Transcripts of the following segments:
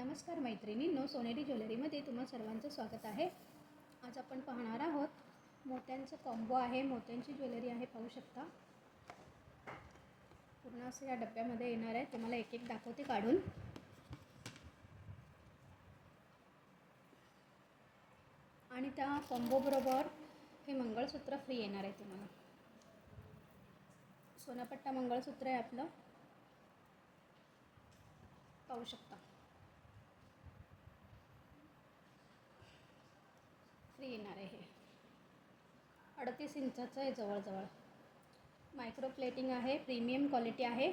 नमस्कार मैत्रिणींनो सोनेरी ज्वेलरीमध्ये तुम्हा सर्वांचं स्वागत आहे. आज आपण पाहणार आहोत मोत्यांचं कॉम्बो आहे मोत्यांची ज्वेलरी आहे पाहू शकता. पूर्ण असं या डब्यामध्ये येणार आहे. तुम्हाला एक एक दाखवते काढून. आणि त्या कॉम्बोबरोबर हे मंगळसूत्र फ्री येणार आहे तुम्हाला. सोनापट्टा मंगळसूत्र आहे आपलं. पाहू शकता. थ्री येणार आहे अडतीस इंचाचं आहे जवळजवळ. मायक्रो प्लेटिंग आहे प्रीमियम क्वालिटी आहे.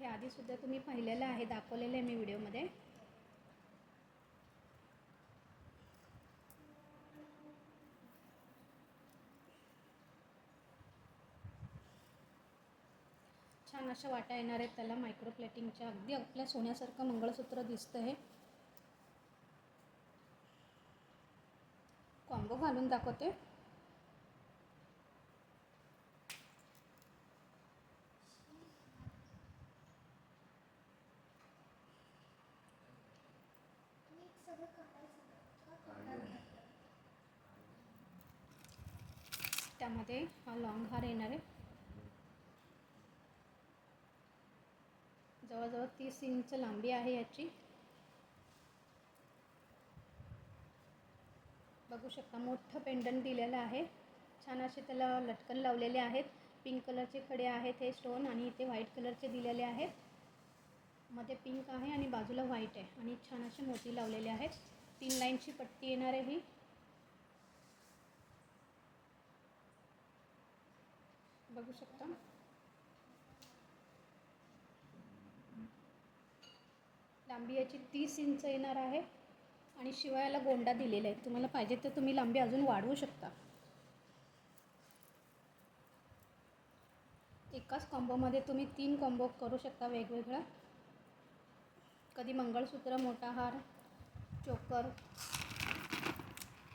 हे आधीसुद्धा तुम्ही पाहिलेलं आहे दाखवलेलं आहे मी व्हिडिओमध्ये. छान अशा वाटा येणार आहेत त्याला मायक्रो प्लेटिंगच्या अगदी आपल्या सोन्यासारखं मंगळसूत्र दिसतं आहे कॉम्बो घालून दाखवते. त्यामध्ये हा लॉंग हार येणार आहे. जवळजवळ तीस इंच लांबी आहे याची. बघू शकता मोठं पेंडंट दिलेलं आहे. छान असे त्याला लटकन लावलेले आहेत. पिंक कलरचे खडे आहेत हे स्टोन आणि इथे व्हाईट कलरचे दिलेले आहेत. मध्ये पिंक आहे आणि बाजूला व्हाईट आहे आणि छान असे मोती लावलेले आहेत. तीन लाईनची पट्टी येणार आहे ही. बघू शकता. लांबी याची तीस इंच येणार आहे. आणि शिवायला गोंडा दिलेला आहे तुम्हाला पाहिजे तर तुम्ही लांबी अजून वाढवू शकता. एकाच कॉम्बोमध्ये तुम्ही तीन कॉम्बो करू शकता वेगवेगळा कधी मंगळसूत्र मोठा हार चोकर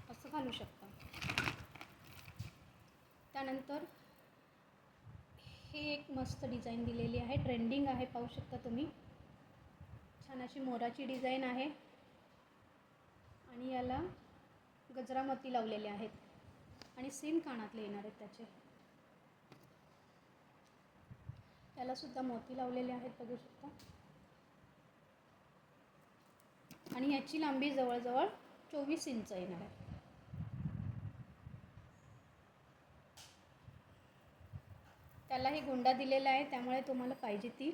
असं घालू शकता. त्यानंतर हे एक मस्त डिझाईन दिलेली आहे. ट्रेंडिंग आहे पाहू शकता तुम्ही. छान अशी मोराची डिझाईन आहे. आणि याला गजरामती लावलेले आहेत. आणि सेम कानातले येणार आहेत त्याचे. त्याला सुद्धा मोती लावलेले आहेत बघू शकता. आणि याची लांबी जवळजवळ चोवीस इंच येणार आहे. त्यालाही गुंडा दिलेला आहे त्यामुळे तुम्हाला पाहिजे ती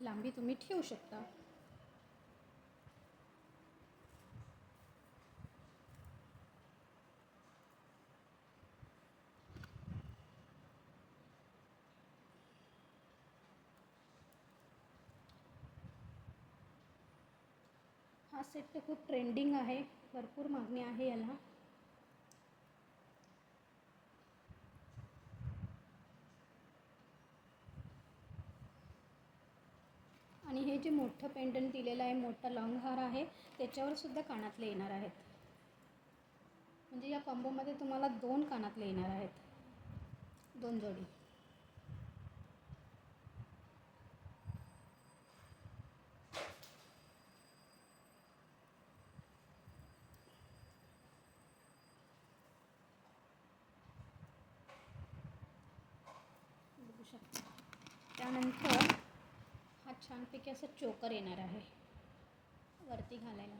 लांबी तुम्ही ठेवू शकता. हा सेट तर खूप ट्रेंडिंग आहे. भरपूर मागणी आहे याला. आणि हे जे मोठं पेंडंट दिलेलं आहे मोठा लॉंग हार आहे त्याच्यावर सुद्धा कानातले येणार आहेत. म्हणजे या कॉम्बोमध्ये तुम्हाला दोन कानातले येणार आहेत. दोन जोडी बघू शकता. त्यानंतर हा छानपैकी असं चोकर येणार आहे. वरती घालायला.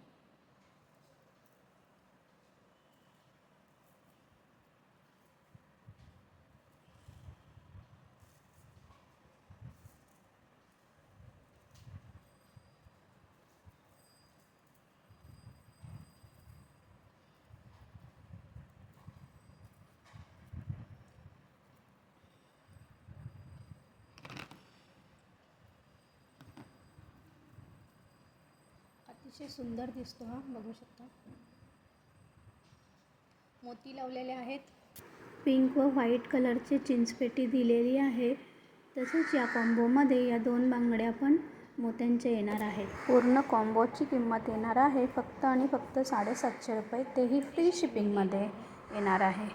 अतिशय सुंदर दिसतो हा बघू शकता. मोती लावलेले आहेत. पिंक व व्हाईट कलरचे चिंचपेटी दिलेली आहे. तसेच या कॉम्बोमध्ये या दोन बांगड्या पण मोत्यांच्या येणार आहेत. पूर्ण कॉम्बोची किंमत येणार आहे फक्त आणि फक्त साडेसातशे रुपये. तेही फ्री शिपिंगमध्ये येणार आहे.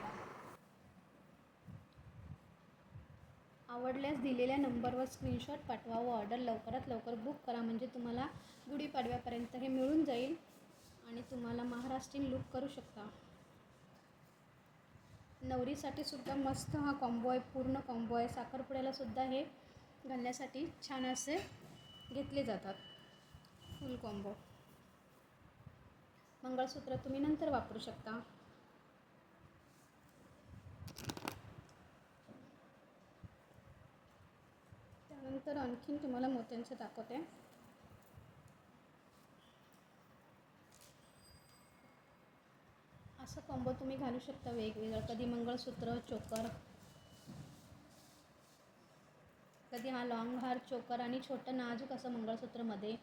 आवडल्यास दिलेल्या नंबरवर स्क्रीनशॉट पाठवा व ऑर्डर लवकरात लवकर बुक करा. म्हणजे तुम्हाला गुढीपाडव्यापर्यंत हे मिळून जाईल आणि तुम्हाला महाराष्ट्रीयन लुक करू शकता. नवरीसाठी सुद्धा मस्त हा कॉम्बो आहे पूर्ण कॉम्बो आहे. साखरपुड्याला सुद्धा हे घालण्यासाठी छान असे घेतले जातात. फुल कॉम्बो मंगळसूत्र तुम्ही नंतर वापरू शकता. नंतर आणखीन तुम्हाला मोत्यांचं दाखवते. असं कॉम्बो तुम्ही घालू शकता वेगवेगळं. कधी मंगळसूत्र चोकर. कधी हा लॉंग हार चोकर आणि छोटं नाजूक असं मंगळसूत्रमध्ये.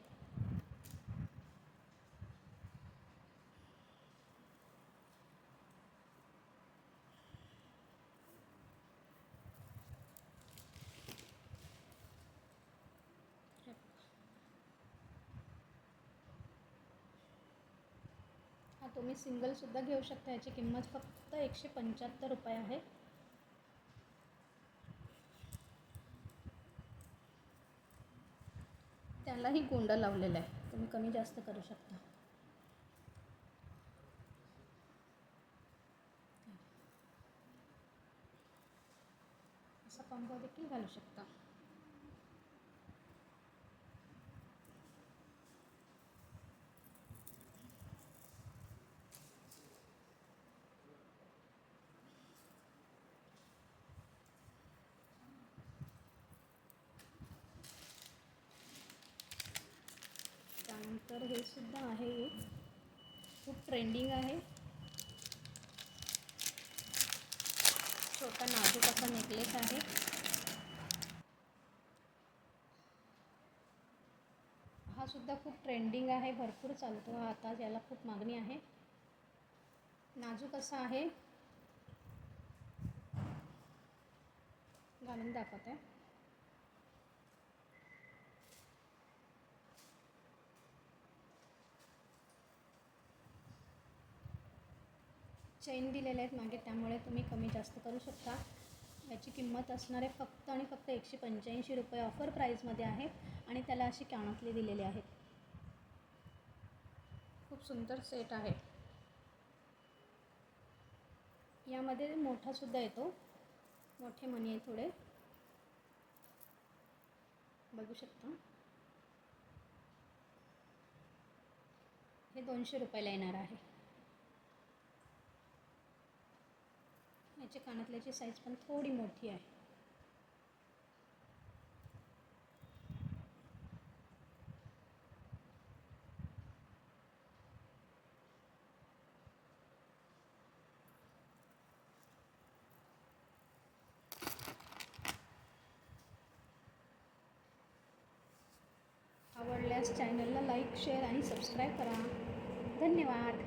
तुम्ही सिंगलसुद्धा घेऊ शकता. याची किंमत फक्त एकशे पंच्याहत्तर रुपये आहे. त्यालाही गोंडा लावलेला आहे. तुम्ही कमी जास्त करू शकता. असा कॉम्बो देखील घालू शकता. तर हे सुद्धा आहे. एक खूप ट्रेंडिंग आहे. छोटा नाजूक असा नेकलेस आहे. हा सुद्धा खूप ट्रेंडिंग आहे. भरपूर चालतो हा. आता याला खूप मागणी आहे. नाजूक असा आहे. घालून दाखवत. आहे चेन दिलेले आहेत मागे त्यामुळे तुम्ही कमी जास्त करू शकता. याची किंमत असणार आहे फक्त आणि फक्त एकशे पंच्याऐंशी रुपये ऑफर प्राईजमध्ये आहे आणि त्याला अशी कानातले दिलेले आहेत खूप सुंदर सेट आहे. यामध्ये मोठासुद्धा येतो. मोठे मणी आहे थोडे. बघू शकता. हे दोनशे रुपयाला येणार आहे. याच्या कानातल्याची साईज पण थोडी मोठी आहे. आवडल्यास चॅनलला लाईक शेअर आणि सबस्क्राईब करा. धन्यवाद.